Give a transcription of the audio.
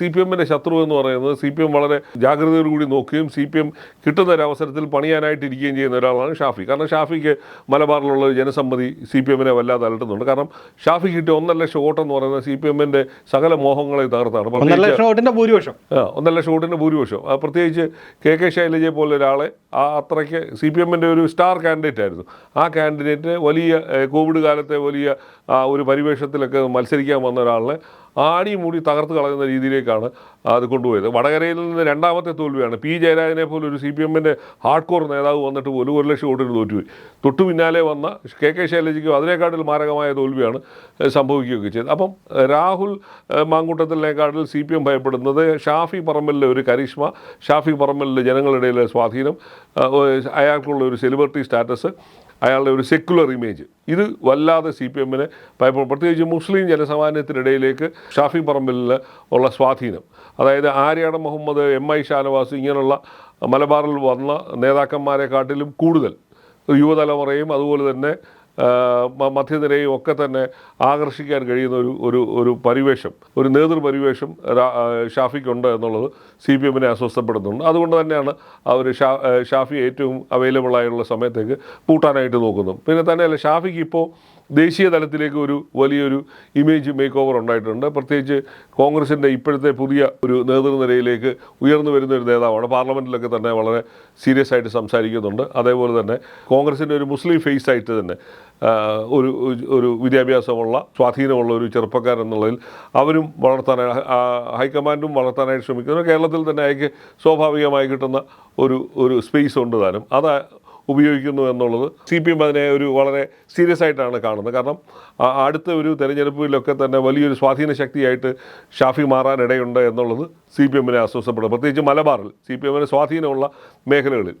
C P എമ്മിന്റെ ശത്രു എന്ന് പറയുന്നത് സി പി എം വളരെ ജാഗ്രതയോടുകൂടി നോക്കുകയും സി പി എം കിട്ടുന്ന ഒരു അവസരത്തിൽ പണിയാനായിട്ട് ഇരിക്കുകയും ചെയ്യുന്ന ഒരാളാണ് ഷാഫി. കാരണം ഷാഫിക്ക് മലബാറിലുള്ള ജനസമ്മതി സി പി എമ്മിനെ വല്ലാതെ അലട്ടുന്നുണ്ട്. കാരണം ഷാഫി കിട്ടിയ ഒന്നര ലക്ഷം വോട്ടെന്ന് പറയുന്നത് സി പി എമ്മിന്റെ സകല മോഹങ്ങളെ തകർത്താണ്. ഒന്നര ലക്ഷം ഭൂരിപക്ഷം. ആ, ഒന്നര ലക്ഷം വോട്ടിന്റെ ഭൂരിപക്ഷം. പ്രത്യേകിച്ച് കെ കെ ശൈലജയെ പോലെ ഒരാളെ ആ അത്രയ്ക്ക് സി പി എമ്മിന്റെ ഒരു സ്റ്റാർ കാൻഡിഡേറ്റ് ആയിരുന്നു. ആ കാൻഡിഡേറ്റ് വലിയ കോവിഡ് കാലത്തെ വലിയ ആ, ഒരു പരിവേഷത്തിലൊക്കെ മത്സരിക്കാൻ വന്ന ഒരാളിനെ ആടി മൂടി തകർത്ത് കളയുന്ന രീതിയിലേക്കാണ് അത് കൊണ്ടുപോയത്. വടകരയിൽ നിന്ന് രണ്ടാമത്തെ തോൽവിയാണ്. പി. ജയരാജനെ പോലെ ഒരു സി പി എമ്മിന്റെ ഹാർഡ് കോർ നേതാവ് വന്നിട്ട് പോലും ഒരു ലക്ഷം വോട്ടിന് തോറ്റുപോയി. തൊട്ടു പിന്നാലെ വന്ന കെ. കെ. ശൈലജയ്ക്കും അതിനേക്കാട്ടിൽ മാരകമായ തോൽവിയാണ് സംഭവിക്കുകയൊക്കെ ചെയ്തത്. അപ്പം രാഹുൽ മാങ്കൂട്ടത്തിലേക്കാട്ടിൽ സി പി എം ഭയപ്പെടുന്നത് ഷാഫി പറമ്പലിലെ ഒരു കരിഷ്മ ഷാഫി പറമ്പലിലെ ജനങ്ങളുടെ ഇടയിലെ സ്വാധീനം അയാൾക്കുള്ള ഒരു സെലിബ്രിറ്റി സ്റ്റാറ്റസ് അയാളുടെ ഒരു സെക്യുലർ ഇമേജ് ഇത് വല്ലാതെ സി പി എമ്മിനെ ഭയപ്പെടും പ്രത്യേകിച്ച് മുസ്ലിം ജനസമാനത്തിനിടയിലേക്ക് ഷാഫി പറമ്പിൽ ഉള്ള സ്വാധീനം. അതായത് ആര്യാട മുഹമ്മദ് എം ഐ ഷാനവാസ് ഇങ്ങനെയുള്ള മലബാറിൽ വന്ന നേതാക്കന്മാരെക്കാട്ടിലും കൂടുതൽ യുവതലമുറയും അതുപോലെ തന്നെ മധ്യനിരയും ഒക്കെ തന്നെ ആകർഷിക്കാൻ കഴിയുന്ന ഒരു ഒരു ഒരു പരിവേഷം ഒരു നേതൃപരിവേഷം ഷാഫിക്കുണ്ട് എന്നുള്ളത് സി പി എമ്മിനെ അസ്വസ്ഥപ്പെടുന്നുണ്ട് അതുകൊണ്ട് തന്നെയാണ് അവർ ഷാ ഷാഫി ഏറ്റവും അവൈലബിൾ ആയുള്ള സമയത്തേക്ക് പൂട്ടാനായിട്ട് നോക്കുന്നത്. പിന്നെ തന്നെയല്ല ഷാഫിക്ക് ഇപ്പോൾ ദേശീയ തലത്തിലേക്ക് ഒരു വലിയൊരു ഇമേജ് മേക്ക് ഓവർ ഉണ്ടായിട്ടുണ്ട്. പ്രത്യേകിച്ച് കോൺഗ്രസിന്റെ ഇപ്പോഴത്തെ പുതിയ ഒരു നേതൃനിരയിലേക്ക് ഉയർന്നു വരുന്ന ഒരു നേതാവാണ്. പാർലമെന്റിലൊക്കെ തന്നെ വളരെ സീരിയസ് ആയിട്ട് സംസാരിക്കുന്നുണ്ട്. അതേപോലെ തന്നെ കോൺഗ്രസിന്റെ ഒരു മുസ്ലിം ഫേസ് ആയിട്ട് തന്നെ ഒരു ഒരു വിദ്യാഭ്യാസമുള്ള സ്വാധീനമുള്ള ഒരു ചെറുപ്പക്കാരൻ എന്നുള്ളതിൽ അവരും വളർത്താനായി ആ, ഹൈക്കമാൻഡും വളർത്താനായിട്ട് ശ്രമിക്കുന്നു. കേരളത്തിൽ തന്നെ അയക്ക് സ്വാഭാവികമായി കിട്ടുന്ന ഒരു ഒരു സ്പേസ് ഉണ്ട് താനും. അത് ഉപയോഗിക്കുന്നു എന്നുള്ളത് സി പി എം അതിനെ ഒരു വളരെ സീരിയസ് ആയിട്ടാണ് കാണുന്നത്. കാരണം അടുത്ത ഒരു തെരഞ്ഞെടുപ്പിലൊക്കെ തന്നെ വലിയൊരു സ്വാധീന ശക്തിയായിട്ട് ഷാഫി മാറാനിടയുണ്ട് എന്നുള്ളത് സി പി എമ്മിനെ അസ്വസ്ഥപ്പെടും പ്രത്യേകിച്ച് മലബാറിൽ സി പി എമ്മിന് സ്വാധീനമുള്ള മേഖലകളിൽ.